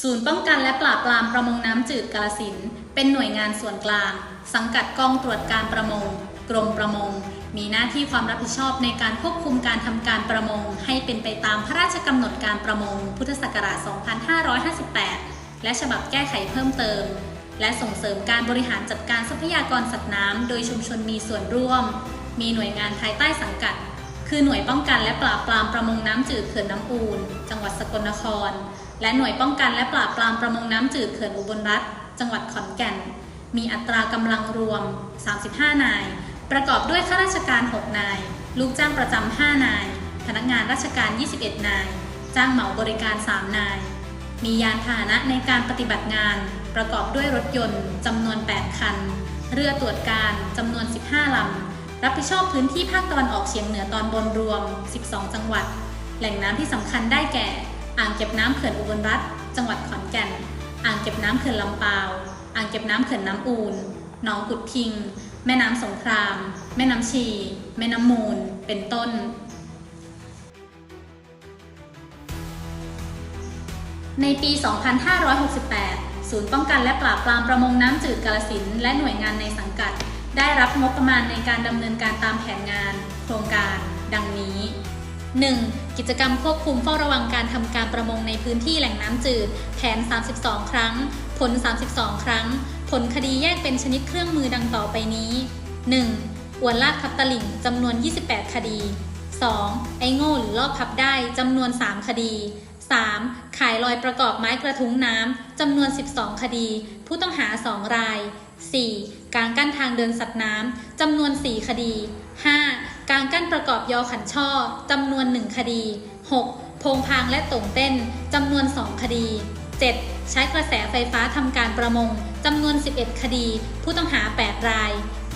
ศูนย์ป้องกันและปราบปรามประมงน้ำจืดกาลสินเป็นหน่วยงานส่วนกลาง สังกัดกองตรวจการประมง กรมประมง มีหน้าที่ความรับผิดชอบในการควบคุมการทำการประมง ให้เป็นไปตามพระราชกำหนดการประมง พุทธศักราช 2558 และฉบับแก้ไขเพิ่มเติม และส่งเสริมการบริหารจัดการทรัพยากรสัตว์น้ำโดยชุมชนมีส่วนร่วม มีหน่วยงานภายใต้สังกัด คือหน่วยป้องกันและปราบปรามประมงน้ำจืดเขื่อนน้ำอูนจังหวัดสกลนคร และหน่วยป้องกันและปราบปรามประมงน้ำจืดเขื่อนอุบลรัฐ จังหวัดขอนแก่น มีอัตรากำลังรวม 35 นาย ประกอบด้วยข้าราชการ 6 นาย ลูกจ้างประจำ 5 นาย พนักงานราชการ 21 นาย จ้างเหมาบริการ 3 นาย มียานพาหนะในการปฏิบัติงาน ประกอบด้วยรถยนต์จำนวน 8 คัน เรือตรวจการจำนวน 15 ลำ รับผิดชอบพื้นที่ภาคตะวันออกเฉียงเหนือตอนบนรวม 12 จังหวัด แหล่งน้ำที่สำคัญได้แก่ อ่างเก็บน้ำเขื่อนอุบลรัฐ จังหวัดขอนแก่น อ่างเก็บน้ำเขื่อนลำปาว อ่างเก็บน้ำเขื่อนน้ำอูนหนองกุดทิง แม่น้ำสงคราม แม่น้ำชี แม่น้ำมูล เป็นต้น ในปี 2568 ศูนย์ป้องกันและปราบปรามประมงน้ำจืดกาลสินและหน่วยงานในสังกัด ได้รับงบประมาณในการดำเนินการตามแผนงาน โครงการ ดังนี้ 1. กิจกรรมควบคุมเฝ้าระวังการทำการประมงในพื้นที่แหล่งน้ำจืด แผน 32 ครั้ง ผล 32 ครั้ง ผลคดีแยกเป็นชนิดเครื่องมือดังต่อไปนี้ 1. อวนลากพับตลิ่งจำนวน 28 คดี 2. ไอโง่หรือลอบพับได้จำนวน 3 คดี 3. ขายลอยประกอบไม้กระทุ้งน้ำจำนวน 12 คดี ผู้ต้องหา 2 ราย 4. การกั้นทางเดินสัตว์น้ำจำนวน 4 คดี 5. การกั้นประกอบยอขันช่อจำนวน 1 คดี 6. โพงพางและตงเต้นจำนวน 2 คดี 7. ใช้กระแสไฟฟ้าทำการประมงจำนวน 11 คดี ผู้ต้องหา 8 ราย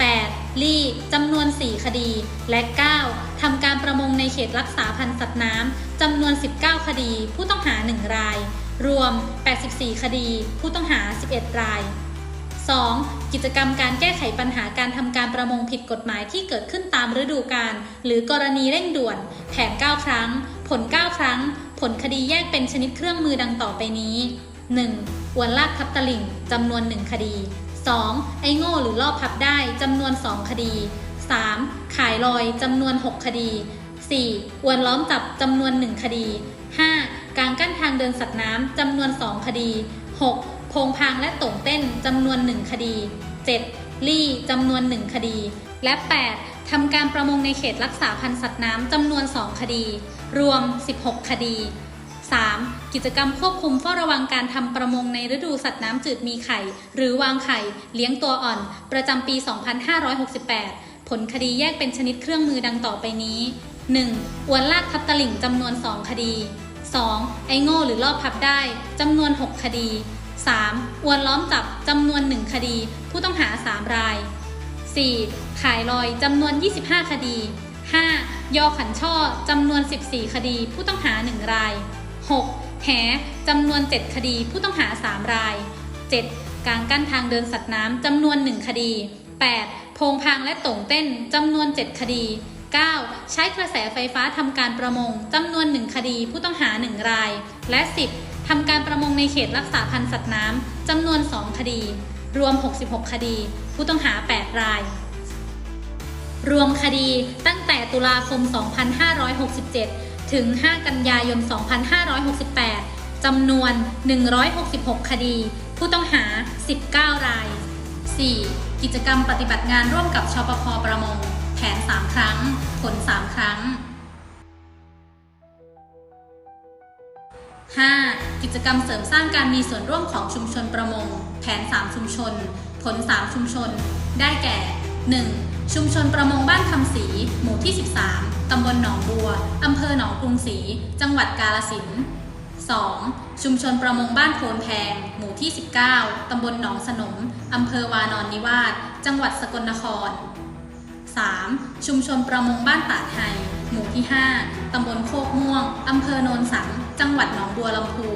8. ลี่จำนวน 4 คดี และ 9. ทำการประมงในเขตรักษาพันธุ์สัตว์น้ำจำนวน 19 คดี ผู้ต้องหา 1 ราย รวม 84 คดี ผู้ต้องหา 11 ราย 2. กิจกรรมการแก้ไขปัญหาการทำการประมงผิดกฎหมายที่เกิดขึ้นตามฤดูกาลหรือกรณีเร่งด่วน แผน 9 ครั้ง ผล 9 ครั้ง ผลคดีแยกเป็นชนิดเครื่องมือดังต่อไปนี้ 1. อวนลากพับตลิ่งจำนวน 1 คดี 2. ไอโง่หรือลอบพับได้จำนวน 2 คดี 3. ขายลอยจำนวน 6 คดี 4. อวนล้อมจับจำนวน 1 คดี 5. การกั้นทางเดินสัตว์น้ำจำนวน 2 คดี 6. โพงพางและตงเต้นจำนวน1คดี 7. ลี่จำนวน1คดี และ 8. ทำการประมงในเขตรักษาพันธุ์สัตว์น้ำจำนวน 2 คดี รวม 16 คดี 3. กิจกรรมควบคุมเฝ้าระวังการทำประมงในฤดูสัตว์น้ำจืดมีไข่ หรือวางไข่ เลี้ยงตัวอ่อน ประจำปี 2568 ผลคดีแยกเป็นชนิดเครื่องมือดังต่อไปนี้ 1. อวนลากทับตลิ่งจำนวน 2 คดี 2. ไอโง่หรือลอบพับได้จำนวน 6 คดี 3. อวนล้อมจับจำนวน 1 คดี ผู้ต้องหา 3 ราย 4. ขายลอยจำนวน 25 คดี 5. ยอขันช่อจำนวน 14 คดี ผู้ต้องหา 1 ราย 6. แหจำนวน 7 คดี ผู้ต้องหา 3 ราย 7. การกั้นทางเดินสัตว์น้ำจำนวน 1 คดี 8. โพงพางและต่งเต้นจำนวน 7 คดี 9. ใช้กระแสไฟฟ้าทำการประมงจำนวน 1 คดี ผู้ต้องหา 1 ราย และ 10. ทำการประมงในเขตรักษาพันธุ์สัตว์น้ำจำนวน 2 คดี รวม 66 คดี ผู้ต้องหา 8 ราย รวมคดีตั้งแต่ตุลาคม 2567 ถึง 5 กันยายน 2568 จำนวน 166 คดี ผู้ต้องหา 19 ราย 4. กิจกรรมปฏิบัติงานร่วมกับชปพประมง แผน 3 ครั้ง ผล 3 ครั้ง 5. กิจกรรมเสริมสร้างการมีส่วนร่วมของชุมชนประมง แผน 3 ชุมชน ผล 3 ชุมชน ได้แก่ 1. ชุมชนประมงบ้านคำศรีหมู่ที่ 13 ตำบลหนองบัว อำเภอหนองกรุงศรี จังหวัดกาลสิน 2. ชุมชนประมงบ้านโพนแพง หมู่ที่ 19 ตำบลหนองสนม อำเภอวานอนนิวาส จังหวัดสกลนคร 3. ชุมชนประมงบ้านตาดไฮหมู่ที่ 5 ตำบลโคกม่วง อำเภอโนนสัง จังหวัดหนองบัวลำพู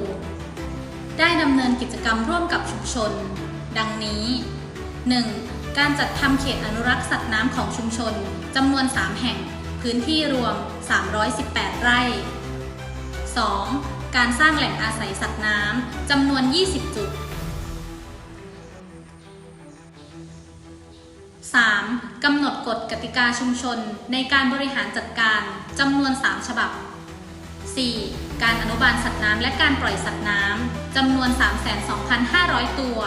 ได้ดำเนินกิจกรรมร่วมกับชุมชน ดังนี้ 1. การจัดทำเขตอนุรักษ์สัตว์น้ำของชุมชนจำนวน 3 แห่ง พื้นที่รวม 318 ไร่ 2. การสร้างแหล่งอาศัยสัตว์น้ำจำนวน 20 จุด 3. กำหนดกฎกติกาชุมชนในการบริหารจัดการจำนวน 3 ฉบับ 4. การอนุบาลสัตว์น้ำและการปล่อยสัตว์น้ำจำนวน 32,500 ตัว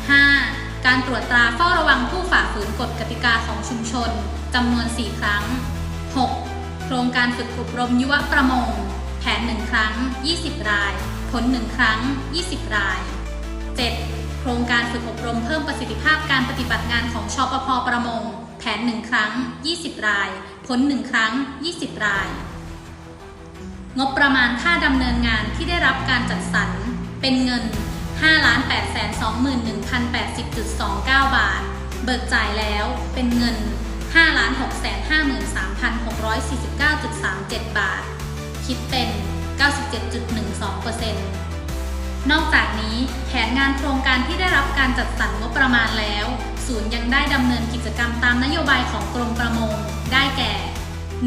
5. การตรวจตราเฝ้าระวังผู้ฝ่าฝืนกฎกติกาของชุมชนจำนวน 4 ครั้ง 6. โครงการฝึกอบรมยุวประมง แผน 1 ครั้ง 20 ราย ผล 1 ครั้ง 20 ราย 7. โครงการฝึกอบรมเพิ่มประสิทธิภาพการปฏิบัติงานของชปพประมง แผน 1 ครั้ง 20 ราย ผล 1 ครั้ง 20 ราย งบประมาณค่าดำเนินงานที่ได้รับการจัดสรรเป็นเงิน 5,821,080.29 บาท เบิกจ่ายแล้วเป็นเงิน 5,653,649.37 บาท คิดเป็น 97.12%นอกจากนี้แผนงานโครงการที่ได้รับการจัดสรรงบประมาณแล้ว ศูนย์ยังได้ดำเนินกิจกรรมตามนโยบายของกรมประมง ได้แก่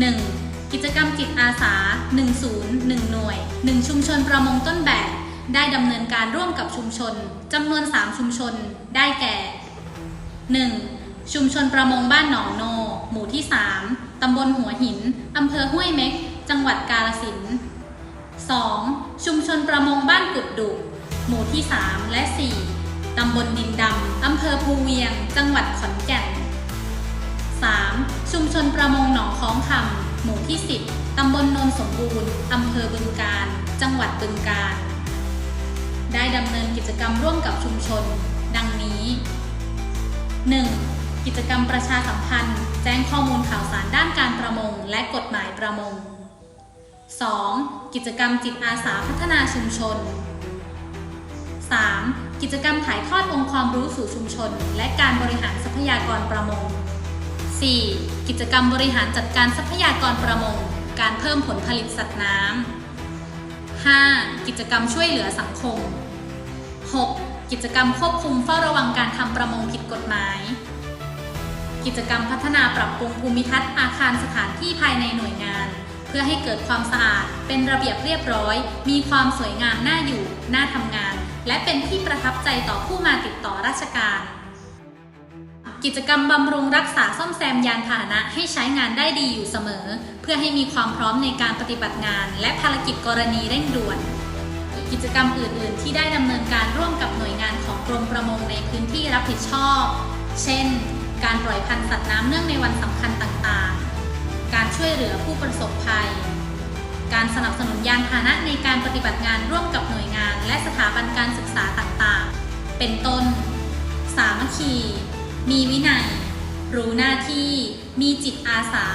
1. กิจกรรมจิตอาสา1ศูนย์1หน่วย 1 ชุมชนประมงต้นแบบ ได้ดำเนินการร่วมกับชุมชนจำนวน 3 ชุมชน ได้แก่ 1. ชุมชนประมงบ้านหนองโน หมู่ที่ 3 ตำบลหัวหิน อำเภอห้วยเม็ก จังหวัดกาฬสินธุ์ 2. ชุมชนประมงบ้านกุดดุ หมู่ที่ 3 และ 4 ตำบลดินดำ อำเภอภูเวียง จังหวัดขอนแก่น 3. ชุมชนประมงหนองค้องคำหมู่ที่ 10 ตำบลโนนสมบูรณ์ อำเภอบึงการ จังหวัดบึงการ ได้ดำเนินกิจกรรมร่วมกับชุมชน ดังนี้ 1. กิจกรรมประชาสัมพันธ์ แจ้งข้อมูลข่าวสารด้านการประมง และกฎหมายประมง 2. กิจกรรมจิตอาสาพัฒนาชุมชน 3. กิจกรรมถ่ายทอดองค์ความรู้สู่ชุมชน และการบริหารทรัพยากรประมง 4. กิจกรรมบริหารจัดการทรัพยากรประมง การเพิ่มผลผลิตสัตว์น้ำ 5. กิจกรรมช่วยเหลือสังคม 6. กิจกรรมควบคุมเฝ้าระวังการทำประมงผิดกฎหมาย กิจกรรมพัฒนาปรับปรุงภูมิทัศน์อาคารสถานที่ภายในหน่วยงาน เพื่อให้เกิดความสะอาด เป็นระเบียบเรียบร้อย มีความสวยงามน่าอยู่ น่าทำงาน และเป็นที่ประทับใจต่อผู้มาติดต่อราชการ กิจกรรมบำรุงรักษาซ่อมแซมยานพาหนะให้ใช้งานได้ดีอยู่เสมอ เพื่อให้มีความพร้อมในการปฏิบัติงาน และภารกิจกรณีเร่งด่วน กิจกรรมอื่น ๆ ที่ได้ดำเนินการร่วมกับหน่วยงานของกรมประมงในพื้นที่รับผิดชอบ เช่น การปล่อยพันธุ์สัตว์น้ำเนื่องในวันสำคัญต่าง ๆ การช่วยเหลือผู้ประสบภัย การสนับสนุนยานพาหนะในการปฏิบัติงานร่วมกับหน่วยงาน และสถาบันการศึกษาต่าง ๆ เป็นต้น สามัคคี มีวินัย รู้หน้าที่ มีจิตอาสา